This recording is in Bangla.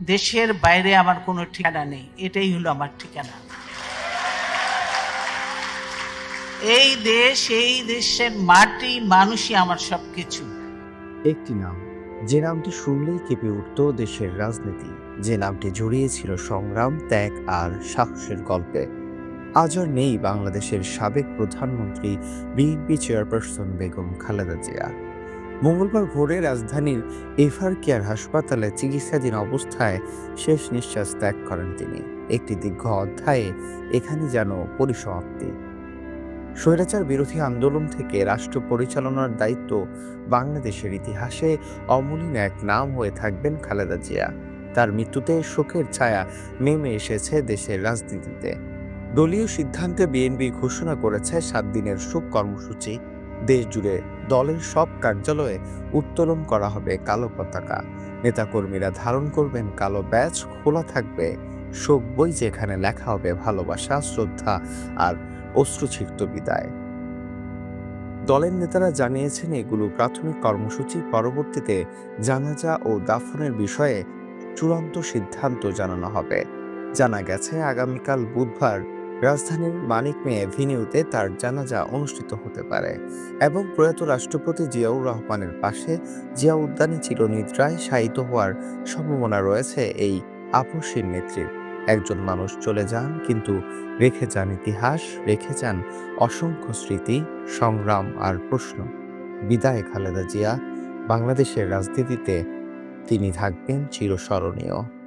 দেশের বাইরে আমার কোনো ঠিকানা নেই, এটাই হলো আমার ঠিকানা। এই দেশ, এই দেশের মাটি, মানুষই আমার সবকিছু। একটি নাম, যে নামটি শুনলেই কেঁপে উঠত দেশের রাজনীতি। যে নামটি জড়িয়েছিল সংগ্রাম, ত্যাগ আর সাহসের গল্পে। আজ আর নেই বাংলাদেশের সাবেক প্রধানমন্ত্রী, বিএনপি চেয়ারপারসন বেগম খালেদা জিয়া মঙ্গলবার ভোরে রাজধানীর এফআর কেয়ার হাসপাতালে চিকিৎসাধীন অবস্থায় শেষ নিঃশ্বাস ত্যাগ করেন তিনি। একটি দীর্ঘ অধ্যায়ে এখানে যেন পরিসমাপ্তি। স্বৈরাচার বিরোধী আন্দোলন থেকে রাষ্ট্র পরিচালনার দায়িত্ব বাংলাদেশের ইতিহাসে অমলিন এক নাম হয়ে থাকবেন খালেদা জিয়া। তার মৃত্যুতে শোকের ছায়া নেমে এসেছে দেশের রাজনীতিতে। দলীয় সিদ্ধান্তে বিএনপি ঘোষণা করেছে সাত দিনের শোক কর্মসূচি। দেশ জুড়ে দলের সব কার্যালয়ে উত্তোলন করা হবে কালো পতাকা। নেতাকর্মীরা ধারণ করবেন কালো ব্যাচ, খোলা থাকবে শোক বই যেখানে লেখা হবে ভালোবাসা, শ্রদ্ধা আর অশ্রুছিক্ত বিদায়। দলের নেতারা জানিয়েছেন, এগুলো প্রাথমিক কর্মসূচি, পরবর্তীতে জানাজা ও দাফনের বিষয়ে চূড়ান্ত সিদ্ধান্ত জানানো হবে। জানা গেছে, আগামীকাল বুধবার রাজধানীর মানিক মেয়ে ভিনিউতে তার জানাজা অনুষ্ঠিত হতে পারে এবং প্রয়াত রাষ্ট্রপতি জিয়াউর রহমানের পাশে জিয়া উদ্যানে চিরনিদ্রায় শায়িত হওয়ার সম্ভাবনা রয়েছে এই আপসীর নেত্রীর। একজন মানুষ চলে যান, কিন্তু রেখে যান ইতিহাস, রেখে যান অসংখ্য স্মৃতি, সংগ্রাম আর প্রশ্ন। বিদায়, খালেদা জিয়া। বাংলাদেশের রাজনীতিতে তিনি থাকবেন চিরস্মরণীয়।